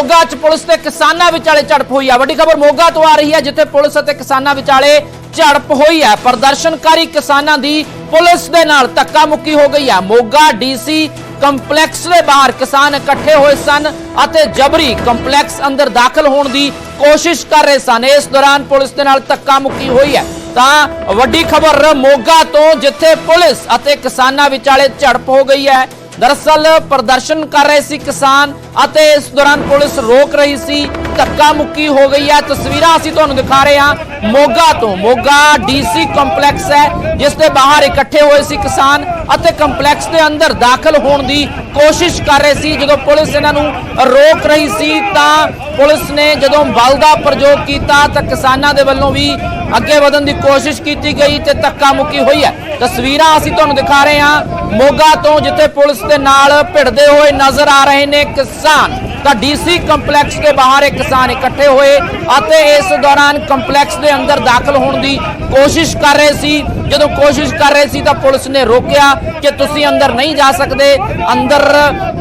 ਮੋਗਾ 'ਚ ਪੁਲਿਸ ਤੇ ਕਿਸਾਨਾਂ ਵਿਚਾਲੇ ਝੜਪ ਹੋਈ ਹੈ ਵੱਡੀ ਖਬਰ ਮੋਗਾ ਤੋਂ ਆ ਰਹੀ ਹੈ, ਜਿੱਥੇ ਪੁਲਿਸ ਅਤੇ ਕਿਸਾਨਾਂ ਵਿਚਾਲੇ ਝੜਪ ਹੋਈ ਹੈ। ਪ੍ਰਦਰਸ਼ਨਕਾਰੀ ਕਿਸਾਨਾਂ ਦੀ ਪੁਲਿਸ ਦੇ ਨਾਲ ਧੱਕਾ ਮੁੱਕੀ ਹੋ ਗਈ ਹੈ ਮੋਗਾ ਡੀਸੀ ਕੰਪਲੈਕਸ ਦੇ ਬਾਹਰ ਕਿਸਾਨ ਇਕੱਠੇ ਹੋਏ ਸਨ ਅਤੇ ਜਬਰੀ ਕੰਪਲੈਕਸ ਅੰਦਰ ਦਾਖਲ ਹੋਣ ਦੀ ਕੋਸ਼ਿਸ਼ ਕਰ ਰਹੇ ਸਨ। ਇਸ ਦੌਰਾਨ ਪੁਲਿਸ ਦੇ ਨਾਲ ਧੱਕਾ ਮੁੱਕੀ ਹੋਈ ਹੈ। ਤਾਂ ਵੱਡੀ ਖਬਰ ਮੋਗਾ ਤੋਂ, ਜਿੱਥੇ ਪੁਲਿਸ ਅਤੇ ਕਿਸਾਨਾਂ ਵਿਚਾਲੇ ਝੜਪ ਹੋ ਗਈ ਹੈ ਦਰਅਸਲ ਪ੍ਰਦਰਸ਼ਨ ਕਰ ਰਹੇ ਸੀ ਕਿਸਾਨ ਅਤੇ ਇਸ ਦੌਰਾਨ ਪੁਲਿਸ ਰੋਕ ਰਹੀ ਸੀ, ਧੱਕਾ ਮੁੱਕੀ ਹੋ ਗਈ ਹੈ। ਤਸਵੀਰਾਂ ਅਸੀਂ ਤੁਹਾਨੂੰ ਦਿਖਾ ਰਹੇ ਹਾਂ। ਮੋਗਾ ਤੋਂ, ਮੋਗਾ ਡੀਸੀ ਕੰਪਲੈਕਸ ਹੈ, ਜਿਸ ਦੇ ਬਾਹਰ ਇਕੱਠੇ ਹੋਏ ਸੀ ਕਿਸਾਨ ਅਤੇ ਕੰਪਲੈਕਸ ਦੇ ਅੰਦਰ ਦਾਖਲ ਹੋਣ ਦੀ ਕੋਸ਼ਿਸ਼ ਕਰ ਰਹੇ ਸੀ। ਜਦੋਂ ਪੁਲਿਸ ਇਹਨਾਂ ਨੂੰ ਰੋਕ ਰਹੀ ਸੀ, ਤਾਂ ਪੁਲਿਸ ਨੇ ਜਦੋਂ ਬਲ ਦਾ ਪ੍ਰਯੋਗ ਕੀਤਾ, ਤਾਂ ਕਿਸਾਨਾਂ ਦੇ ਵੱਲੋਂ ਵੀ ਅੱਗੇ ਵਧਣ ਦੀ ਕੋਸ਼ਿਸ਼ ਕੀਤੀ ਗਈ ਤੇ ਧੱਕਾ ਮੁੱਕੀ ਹੋਈ ਹੈ। ਤਸਵੀਰਾਂ ਅਸੀਂ ਤੁਹਾਨੂੰ ਦਿਖਾ ਰਹੇ ਹਾਂ। ਮੋਗਾ ਤੋਂ ਜਿੱਥੇ ਪੁਲਿਸ ਦੇ ਨਾਲ ਭਿੜਦੇ ਹੋਏ ਨਜ਼ਰ ਆ ਰਹੇ ਨੇ ਕਿਸਾਨ, ਤਾਂ ਡੀਸੀ ਕੰਪਲੈਕਸ ਦੇ ਬਾਹਰ ਇਹ ਕਿਸਾਨ ਇਕੱਠੇ ਹੋਏ ਅਤੇ ਇਸ ਦੌਰਾਨ ਕੰਪਲੈਕਸ ਦੇ ਅੰਦਰ ਦਾਖਲ ਹੋਣ ਦੀ ਕੋਸ਼ਿਸ਼ ਕਰ ਰਹੇ ਸੀ। ਜਦੋਂ ਕੋਸ਼ਿਸ਼ ਕਰ ਰਹੇ ਸੀ ਤਾਂ ਪੁਲਿਸ ਨੇ ਰੋਕਿਆ ਕਿ ਤੁਸੀਂ ਅੰਦਰ ਨਹੀਂ ਜਾ ਸਕਦੇ। ਅੰਦਰ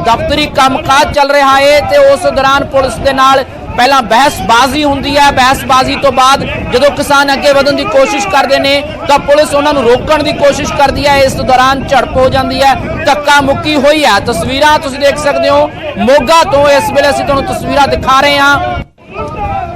ਦਫ਼ਤਰੀ ਕੰਮਕਾਜ ਚੱਲ ਰਿਹਾ ਹੈ ਤੇ ਉਸ ਦੌਰਾਨ ਪੁਲਿਸ ਦੇ ਨਾਲ ਪਹਿਲਾਂ ਬਹਿਸਬਾਜ਼ੀ ਹੁੰਦੀ ਹੈ। ਬਹਿਸਬਾਜ਼ੀ ਤੋਂ ਬਾਅਦ ਜਦੋਂ ਕਿਸਾਨ ਅੱਗੇ ਵਧਣ ਦੀ ਕੋਸ਼ਿਸ਼ ਕਰਦੇ ਨੇ, ਤਾਂ ਪੁਲਿਸ ਉਹਨਾਂ ਨੂੰ ਰੋਕਣ ਦੀ ਕੋਸ਼ਿਸ਼ ਕਰਦੀ ਹੈ। ਇਸ ਦੌਰਾਨ ਝੜਪ ਹੋ ਜਾਂਦੀ ਹੈ। ਧੱਕਾ ਮੁੱਕੀ ਹੋਈ ਹੈ। ਤਸਵੀਰਾਂ ਤੁਸੀਂ ਦੇਖ ਸਕਦੇ ਹੋ। ਮੋਗਾ ਤੋਂ ਇਸ ਵੇਲੇ ਅਸੀਂ ਤੁਹਾਨੂੰ ਤਸਵੀਰਾਂ ਦਿਖਾ ਰਹੇ ਹਾਂ।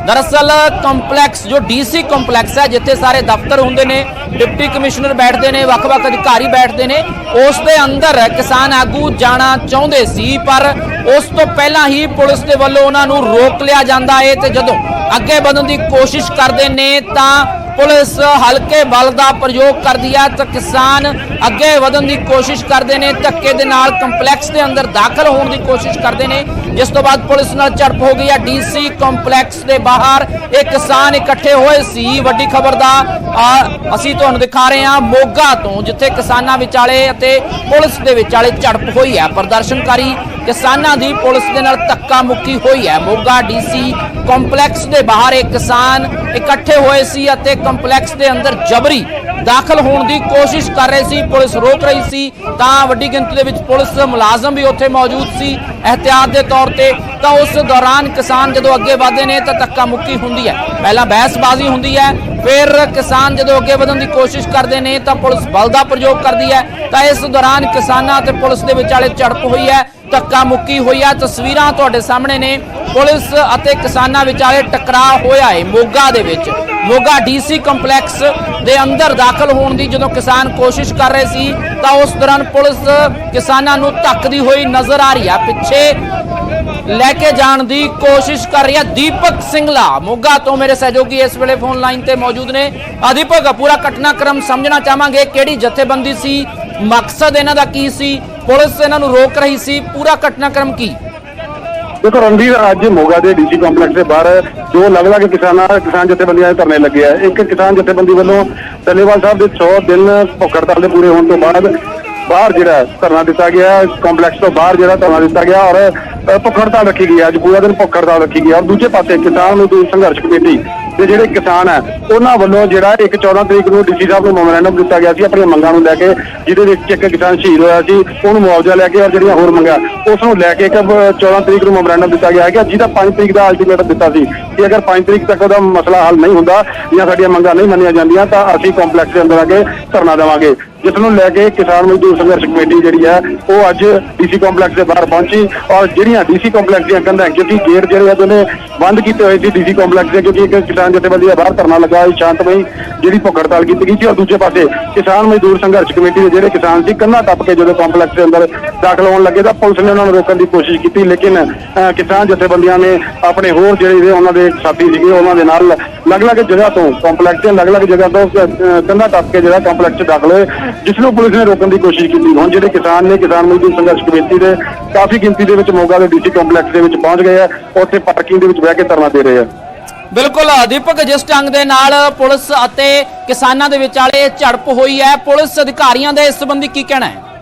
ਦਰਅਸਲ ਕੰਪਲੈਕਸ, ਜੋ ਡੀਸੀ ਕੰਪਲੈਕਸ ਹੈ, ਜਿੱਥੇ ਸਾਰੇ ਦਫ਼ਤਰ ਹੁੰਦੇ ਨੇ, ਡਿਪਟੀ ਕਮਿਸ਼ਨਰ ਬੈਠਦੇ ਨੇ, ਵੱਖ-ਵੱਖ ਅਧਿਕਾਰੀ ਬੈਠਦੇ ਨੇ, ਉਸ ਦੇ ਅੰਦਰ ਕਿਸਾਨ ਆਗੂ ਜਾਣਾ ਚਾਹੁੰਦੇ ਸੀ, ਪਰ ਉਸ ਤੋਂ ਪਹਿਲਾਂ ਹੀ ਪੁਲਿਸ ਦੇ ਵੱਲੋਂ ਉਹਨਾਂ ਨੂੰ ਰੋਕ ਲਿਆ ਜਾਂਦਾ ਹੈ ਤੇ ਜਦੋਂ ਅੱਗੇ ਵਧਣ ਦੀ ਕੋਸ਼ਿਸ਼ ਕਰਦੇ ਨੇ, ਤਾਂ ਪੁਲਿਸ ਹਲਕੇ ਬਲ ਦਾ ਪ੍ਰਯੋਗ ਕਰਦੀ ਹੈ ਤਾਂ ਕਿਸਾਨ ਅੱਗੇ ਵਧਣ ਦੀ ਕੋਸ਼ਿਸ਼ ਕਰਦੇ ਨੇ, ਧੱਕੇ ਦੇ ਨਾਲ ਕੰਪਲੈਕਸ ਦੇ ਅੰਦਰ ਦਾਖਲ ਹੋਣ ਦੀ ਕੋਸ਼ਿਸ਼ ਕਰਦੇ ਨੇ। ਜਿਸ ਤੋਂ ਬਾਅਦ ਪੁਲਿਸ ਨਾਲ ਝੜਪ ਹੋ ਗਈ ਹੈ ਡੀਸੀ ਕੰਪਲੈਕਸ ਦੇ ਬਾਹਰ ਇਹ ਕਿਸਾਨ ਇਕੱਠੇ ਹੋਏ ਸੀ। ਵੱਡੀ ਖਬਰ ਦਾ ਅਸੀਂ ਤੁਹਾਨੂੰ ਦਿਖਾ ਰਹੇ ਹਾਂ ਮੋਗਾ ਤੋਂ, ਜਿੱਥੇ ਕਿਸਾਨਾਂ ਵਿਚਾਲੇ ਅਤੇ ਪੁਲਿਸ ਦੇ ਵਿਚਾਲੇ ਝੜਪ ਹੋਈ ਹੈ ਪ੍ਰਦਰਸ਼ਨਕਾਰੀ ਕਿਸਾਨਾਂ ਦੀ ਪੁਲਿਸ ਦੇ ਨਾਲ ਧੱਕਾ ਮੁੱਕੀ ਹੋਈ ਹੈ। ਮੋਗਾ ਡੀਸੀ ਕੰਪਲੈਕਸ ਦੇ ਬਾਹਰ ਇਹ ਕਿਸਾਨ ਇਕੱਠੇ ਹੋਏ ਸੀ ਅਤੇ ਕੰਪਲੈਕਸ ਦੇ ਅੰਦਰ ਜਬਰੀ ਦਾਖਲ ਹੋਣ ਦੀ ਕੋਸ਼ਿਸ਼ ਕਰ ਰਹੇ ਸੀ, ਪੁਲਿਸ ਰੋਕ ਰਹੀ ਸੀ, ਤਾਂ ਵੱਡੀ ਗਿਣਤੀ ਦੇ ਵਿੱਚ ਪੁਲਿਸ ਮੁਲਾਜ਼ਮ ਵੀ ਉੱਥੇ ਮੌਜੂਦ ਸੀ। ਅਹਤਿਆਤ ਦੇ ਤੌਰ ਤੇ ਤਾਂ ਉਸ ਦੌਰਾਨ ਕਿਸਾਨ ਜਦੋਂ ਅੱਗੇ ਵਧਦੇ ਨੇ ਤਾਂ ਧੱਕਾ ਮੁੱਕੀ ਹੁੰਦੀ ਹੈ। ਪਹਿਲਾਂ ਬਹਿਸਬਾਜ਼ੀ ਹੁੰਦੀ ਹੈ, ਫਿਰ ਕਿਸਾਨ ਜਦੋਂ ਅੱਗੇ ਵਧਣ ਦੀ ਕੋਸ਼ਿਸ਼ ਕਰਦੇ ਨੇ ਤਾਂ ਪੁਲਿਸ ਬਲ ਦਾ ਪ੍ਰਯੋਗ ਕਰਦੀ ਹੈ। ਤਾਂ ਇਸ ਦੌਰਾਨ ਕਿਸਾਨਾਂ ਅਤੇ ਪੁਲਿਸ ਦੇ ਵਿਚਾਲੇ ਝੜਪ ਹੋਈ ਹੈ, ਧੱਕਾ ਮੁੱਕੀ ਹੋਈ ਹੈ। ਤਸਵੀਰਾਂ ਤੁਹਾਡੇ ਸਾਹਮਣੇ ਨੇ। ਪੁਲਿਸ ਅਤੇ ਕਿਸਾਨਾਂ ਵਿਚਾਲੇ ਟਕਰਾਅ ਹੋਇਆ ਹੈ ਮੋਗਾ ਦੇ ਵਿੱਚ। ਮੋਗਾ ਡੀਸੀ ਕੰਪਲੈਕਸ ਦੇ ਅੰਦਰ ਦਾਖਲ ਹੋਣ ਦੀ ਜਦੋਂ ਕਿਸਾਨ ਕੋਸ਼ਿਸ਼ ਕਰ ਰਹੇ ਸੀ, ਤਾਂ ਉਸ ਦੌਰਾਨ ਪੁਲਿਸ ਕਿਸਾਨਾਂ ਨੂੰ ਧੱਕਦੀ ਹੋਈ ਨਜ਼ਰ ਆ ਰਹੀ ਹੈ ਪਿੱਛੇ ਲੈ ਕੇ ਜਾਣ ਦੀ ਕੋਸ਼ਿਸ਼ ਕਰ ਰਹੀ ਹੈ ਦੀਪਕ ਸਿੰਘਲਾ ਮੋਗਾ ਤੋਂ ਮੇਰੇ ਸਹਿਯੋਗੀ ਇਸ ਵੇਲੇ ਫੋਨ ਲਾਈਨ ਤੇ ਮੌਜੂਦ ਨੇ। ਆ ਪੂਰਾ ਘਟਨਾਕ੍ਰਮ ਸਮਝਣਾ ਚਾਹਾਂਗੇ। ਕਿਹੜੀ ਜਥੇਬੰਦੀ ਸੀ? ਮਕਸਦ ਇਹਨਾਂ ਦਾ ਕੀ ਸੀ? ਪੁਲਿਸ ਇਹਨਾਂ ਨੂੰ ਰੋਕ ਰਹੀ ਸੀ। ਪੂਰਾ ਘਟਨਾਕ੍ਰਮ ਕੀ? ਦੇਖੋ ਰਣਵੀਰ ਅੱਜ ਮੋਗਾ ਦੇ ਡੀਸੀ ਕੰਪਲੈਕਸ ਦੇ ਬਾਹਰ ਜੋ ਲੱਗਦਾ ਕਿ ਕਿਸਾਨਾਂ, ਕਿਸਾਨ ਜਥੇਬੰਦੀਆਂ ਦੇ ਧਰਨੇ ਲੱਗੇ ਆ। ਇੱਕ ਕਿਸਾਨ ਜਥੇਬੰਦੀ ਵੱਲੋਂ ਟੱਲੇਵਾਲ ਸਾਹਿਬ ਦੇ 100 ਦਿਨ ਭੁੱਖ ਹੜਤਾਲ ਦੇ ਪੂਰੇ ਹੋਣ ਤੋਂ ਬਾਅਦ ਬਾਹਰ ਜਿਹੜਾ ਧਰਨਾ ਦਿੱਤਾ ਗਿਆ ਕੰਪਲੈਕਸ ਤੋਂ ਬਾਹਰ ਜਿਹੜਾ ਧਰਨਾ ਦਿੱਤਾ ਗਿਆ ਔਰ ਭੁੱਖ ਹੜਤਾਲ ਰੱਖੀ ਗਈ ਅੱਜ ਪੂਰਾ ਦਿਨ ਭੁੱਖ ਹੜਤਾਲ ਰੱਖੀ ਗਈ ਔਰ ਦੂਜੇ ਪਾਸੇ ਕਿਸਾਨ ਮਜ਼ਦੂਰ ਸੰਘਰਸ਼ ਕਮੇਟੀ ਤੇ ਜਿਹੜੇ ਕਿਸਾਨ ਹੈ ਉਹਨਾਂ ਵੱਲੋਂ ਜਿਹੜਾ ਇੱਕ 14 ਤਰੀਕ ਨੂੰ ਡੀਸੀ ਸਾਹਿਬ ਨੂੰ ਮੈਮੋਰੈਂਡਮ ਦਿੱਤਾ ਗਿਆ ਸੀ ਆਪਣੀਆਂ ਮੰਗਾਂ ਨੂੰ ਲੈ ਕੇ, ਜਿਹਦੇ ਵਿੱਚ ਇੱਕ ਕਿਸਾਨ ਸ਼ਹੀਦ ਹੋਇਆ ਸੀ, ਉਹਨੂੰ ਮੁਆਵਜ਼ਾ ਲੈ ਕੇ ਔਰ ਜਿਹੜੀਆਂ ਹੋਰ ਮੰਗਾਂ, ਉਸ ਨੂੰ ਲੈ ਕੇ ਇੱਕ 14 ਤਰੀਕ ਨੂੰ ਮੈਮੋਰੈਂਡਮ ਦਿੱਤਾ ਗਿਆ ਹੈਗਾ ਜਿਹਦਾ 5 ਤਰੀਕ ਦਾ ਅਲਟੀਮੇਟਮ ਦਿੱਤਾ ਸੀ, ਕਿ ਅਗਰ 5 ਤਰੀਕ ਤੱਕ ਉਹਦਾ ਮਸਲਾ ਹੱਲ ਨਹੀਂ ਹੁੰਦਾ ਜਾਂ ਸਾਡੀਆਂ ਮੰਗਾਂ ਨਹੀਂ ਮੰਨੀਆਂ ਜਾਂਦੀਆਂ, ਤਾਂ ਅਸੀਂ ਕੰਪਲੈਕਸ ਦੇ ਅੰਦਰ ਆ ਕੇ ਧਰਨਾ ਦੇਵਾਂਗੇ। ਜਿਸ ਨੂੰ ਲੈ ਕੇ ਕਿਸਾਨ ਮਜ਼ਦੂਰ ਸੰਘਰਸ਼ ਕਮੇਟੀ ਜਿਹੜੀ ਹੈ ਉਹ ਅੱਜ ਡੀਸੀ ਕੰਪਲੈਕਸ ਦੇ ਬਾਹਰ ਪਹੁੰਚੀ ਔਰ ਜਿਹੜੀਆਂ ਡੀਸੀ ਕੰਪਲੈਕਸ ਦੀਆਂ ਕੰਧਾਂ ਕਿਉਂਕਿ ਗੇਟ ਜਿਹੜੇ ਆ ਦੋਨੇ ਬੰਦ ਕੀਤੇ ਹੋਏ ਸੀ ਡੀਸੀ ਕੰਪਲੈਕਸ ਦੇ ਕਿਉਂਕਿ ਇੱਕ ਕਿਸਾਨ ਜਥੇਬੰਦੀ ਦਾ ਬਾਹਰ ਧਰਨਾ ਲੱਗਾ ਸੀ ਸ਼ਾਂਤਮਈ ਜਿਹੜੀ ਭੁੱਖ ਹੜਤਾਲ ਕੀਤੀ ਗਈ ਸੀ ਔਰ ਦੂਜੇ ਪਾਸੇ ਕਿਸਾਨ ਮਜ਼ਦੂਰ ਸੰਘਰਸ਼ ਕਮੇਟੀ ਦੇ ਜਿਹੜੇ ਕਿਸਾਨ ਸੀ ਕੰਧਾਂ ਟੱਪ ਕੇ ਜਦੋਂ ਕੰਪਲੈਕਸ ਦੇ ਅੰਦਰ ਦਾਖਲ ਹੋਣ ਲੱਗੇ ਤਾਂ ਪੁਲਿਸ ਨੇ ਉਹਨਾਂ ਨੂੰ ਰੋਕਣ ਦੀ ਕੋਸ਼ਿਸ਼ ਕੀਤੀ ਲੇਕਿਨ ਅਹ, ਕਿਸਾਨ ਜਥੇਬੰਦੀਆਂ ਨੇ ਆਪਣੇ ਹੋਰ ਜਿਹੜੇ ਉਹਨਾਂ ਦੇ ਸਾਥੀ ਸੀਗੇ ਉਹਨਾਂ ਦੇ ਨਾਲ ਅਲੱਗ-ਅਲੱਗ ਜਗ੍ਹਾ ਤੋਂ ਕੰਪਲੈਕਸ ਦੇ ਅਲੱਗ-ਅਲੱਗ ਜਗ੍ਹਾ ਤੋਂ ਅਹ, ਕੰਧਾਂ ਟੱਪ ਕੇ ਜਿਹੜਾ ਕੰਪਲੈਕਸ 'ਚ ਦਾਖਲ ਹੋਏ ਜਿਸ ਨੂੰ ਪੁਲਿਸ ਨੇ ਰੋਕਣ ਦੀ ਕੋਸ਼ਿਸ਼ ਕੀਤੀ। ਹੁਣ ਜਿਹੜੇ ਕਿਸਾਨ ਨੇ, ਕਿਸਾਨ ਮਜ਼ਦੂਰ ਸੰਘਰਸ਼ ਕਮੇਟੀ ਦੇ ਕਾਫੀ ਗਿਣਤੀ ਦੇ ਵਿੱਚ ਮੋਗਾ ਦੇ ਡੀਸੀ ਕੰਪਲੈਕਸ ਦੇ ਵਿੱਚ ਪਹੁੰਚ ਗਏ ਆ, ਉੱਥੇ ਪਾਰਕਿੰਗ ਦੇ ਵਿੱਚ ਬਹਿ ਕੇ ਧਰਨਾ ਦੇ ਰਹੇ ਆ। ਬਿਲਕੁਲ ਦੀਪਕ, ਜਿਸ ਢੰਗ ਦੇ ਨਾਲ ਪੁਲਿਸ ਅਤੇ ਕਿਸਾਨਾਂ ਦੇ ਵਿਚਾਲੇ ਝੜਪ ਹੋਈ ਹੈ, ਪੁਲਿਸ ਅਧਿਕਾਰੀਆਂ ਦੇ ਇਸ ਸੰਬੰਧੀ ਕੀ ਕਹਿਣਾ ਹੈ?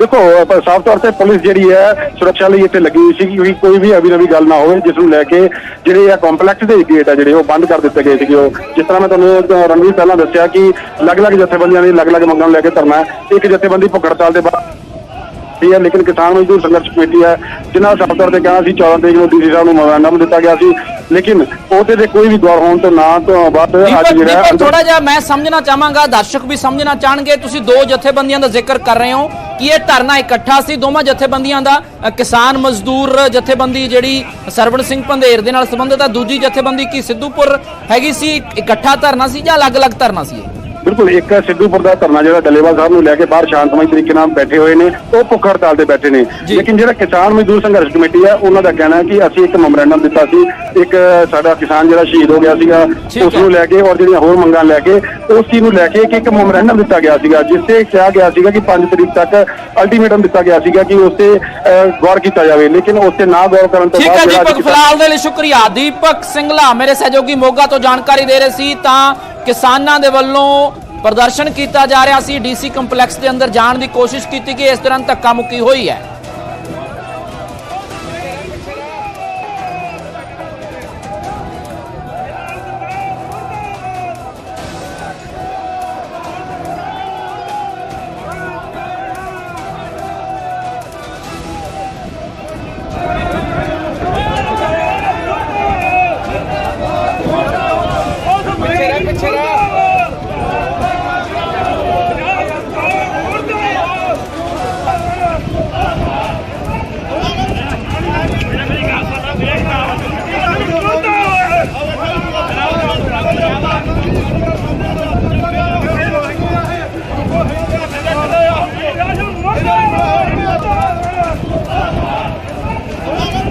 ਦੇਖੋ ਸਾਫ਼ ਤੌਰ ਤੇ ਪੁਲਿਸ ਜਿਹੜੀ ਹੈ ਸੁਰੱਖਿਆ ਲਈ ਇੱਥੇ ਲੱਗੀ ਹੋਈ ਸੀ ਕਿ ਕੋਈ ਵੀ ਅਭੀ ਨਵੀਂ ਗੱਲ ਨਾ ਹੋਵੇ ਜਿਸ ਨੂੰ ਲੈ ਕੇ ਜਿਹੜੇ ਆ ਕੰਪਲੈਕਸ ਦੇ ਗੇਟ ਆ ਜਿਹੜੇ ਉਹ ਬੰਦ ਕਰ ਦਿੱਤੇ ਗਏ ਸੀਗੇ ਉਹ। ਜਿਸ ਤਰ੍ਹਾਂ ਮੈਂ ਤੁਹਾਨੂੰ ਰਣਵੀਰ ਪਹਿਲਾਂ ਦੱਸਿਆ ਕਿ ਅਲੱਗ-ਅਲੱਗ ਜਥੇਬੰਦੀਆਂ ਦੀ ਅਲੱਗ-ਅਲੱਗ ਮੰਗਾਂ ਨੂੰ ਲੈ ਕੇ ਧਰਨਾ। ਇੱਕ ਜਥੇਬੰਦੀ ਭੁੱਖ ਹੜਤਾਲ ਦੇ ਬਾਅਦ ਠੀਕ ਹੈ ਲੇਕਿਨ ਕਿਸਾਨ ਮਜ਼ਦੂਰ ਸੰਘਰਸ਼ ਕਮੇਟੀ ਹੈ ਜਿਨ੍ਹਾਂ ਸਭ ਤੌਰ ਤੇ ਕਹਿਣਾ ਸੀ 14 ਤਰੀਕ ਨੂੰ ਡੀਸੀ ਸਾਹਿਬ ਨੂੰ ਮੈਮੋਰੰਡਮ ਦਿੱਤਾ ਗਿਆ ਸੀ। ਲੇਕਿਨ ਉਹਦੇ ਤੇ ਕੋਈ ਵੀ ਗੌਰ ਹੋਣ ਤੋਂ ਨਾ ਤੋਂ ਬਾਅਦ ਅੱਜ ਜਿਹੜਾ ਥੋੜਾ ਜਿਹਾ ਮੈਂ ਸਮਝਣਾ ਚਾਹਾਂਗਾ ਦਰਸ਼ਕ ਵੀ ਸਮਝਣਾ ਚਾਹਣਗੇ। ਤੁਸੀਂ ਦੋ ਜਥੇਬੰਦੀਆਂ ਦਾ ਜ਼ਿਕਰ ਕਰ ਰਹੇ ਹੋ। ਕਿ ਇਹ ਧਰਨਾ ਇਕੱਠਾ ਸੀ ਦੋਵਾਂ ਜਥੇਬੰਦੀਆਂ ਦਾ ਕਿਸਾਨ ਮਜ਼ਦੂਰ ਜਥੇਬੰਦੀ ਜਿਹੜੀ ਸਰਵਣ ਸਿੰਘ ਪੰਧੇਰ ਦੇ ਨਾਲ ਸੰਬੰਧਿਤ ਆ, ਦੂਜੀ ਜਥੇਬੰਦੀ ਕੀ ਸਿੱਧੂਪੁਰ ਹੈਗੀ ਸੀ ਇਕੱਠਾ ਧਰਨਾ ਸੀ ਜਾਂ ਅਲੱਗ-ਅਲੱਗ ਧਰਨਾ ਸੀ ਇਹ? ਬਿਲਕੁਲ ਇੱਕ ਹੈ ਸਿੱਧੂਪੁਰ ਦਾ ਧਰਨਾ ਜਿਹੜਾ ਡੱਲੇਵਾਲ ਸਾਹਿਬ ਨੂੰ ਲੈ ਕੇ ਬਾਹਰ ਸ਼ਾਂਤਮਈ ਤਰੀਕੇ ਨਾਲ ਬੈਠੇ ਹੋਏ ਨੇ ਉਹ ਭੁੱਖ ਹੜਤਾਲ ਤੇ ਬੈਠੇ ਨੇ। ਲੇਕਿਨ ਜਿਹੜਾ ਕਿਸਾਨ ਮਜ਼ਦੂਰ ਸੰਘਰਸ਼ ਕਮੇਟੀ ਹੈ ਉਹਨਾਂ ਦਾ ਕਹਿਣਾ ਹੈ ਕਿ ਅਸੀਂ ਇੱਕ ਮੈਮੋਰੰਡਮ ਦਿੱਤਾ ਸੀ ਇੱਕ ਸਾਡਾ ਕਿਸਾਨ ਜਿਹੜਾ ਸ਼ਹੀਦ ਹੋ ਗਿਆ ਸੀਗਾ ਠੀਕ ਉਸ ਹੈ। ਨੂੰ ਲੈ ਕੇ ਔਰ ਜਿਹੜੀਆਂ ਹੋਰ ਮੰਗਾਂ ਲੈ ਕੇ ਉਸ ਚੀਜ਼ ਨੂੰ ਲੈ ਕੇ ਇੱਕ ਇੱਕ ਮੈਮੋਰੰਡਮ ਦਿੱਤਾ ਗਿਆ ਸੀਗਾ ਜਿਸ ਤੇ ਕਿਹਾ ਗਿਆ ਸੀਗਾ ਕਿ 5 ਤਰੀਕ ਤੱਕ ਅਲਟੀਮੇਟਮ ਦਿੱਤਾ ਗਿਆ ਸੀਗਾ ਕਿ ਉਸ ਤੇ ਗੌਰ ਕੀਤਾ ਜਾਵੇ ਲੇਕਿਨ ਉਸ ਤੇ ਨਾ ਗੌਰ ਕਰਨ ਤੋਂ ਠੀਕ ਹੈ ਬਾਅਦ ਜਿਹੜਾ ਅੱਜ ਦੀਪਕ ਫਿਲਹਾਲ ਦੇ ਲਈ ਸ਼ੁਕਰੀਆ ਦੀਪਕ ਸਿੰਘਲਾ ਮੇਰੇ ਸਹਿਯੋਗੀ ਮੋਗਾ ਤੋਂ ਜਾਣਕਾਰੀ ਦੇ ਰਹੇ ਸੀ ਤਾਂ ਕਿਸਾਨਾਂ ਦੇ ਵੱਲੋਂ ਪ੍ਰਦਰਸ਼ਨ ਕੀਤਾ ਜਾ ਰਿਹਾ ਸੀ। ਡੀਸੀ ਕੰਪਲੈਕਸ ਦੇ ਅੰਦਰ ਜਾਣ ਦੀ ਕੋਸ਼ਿਸ਼ ਕੀਤੀ ਗਈ ਇਸ ਤਰ੍ਹਾਂ ਧੱਕਾ ਮੁੱਕੀ ਹੋਈ ਹੈ। ਪਿੱਛੇ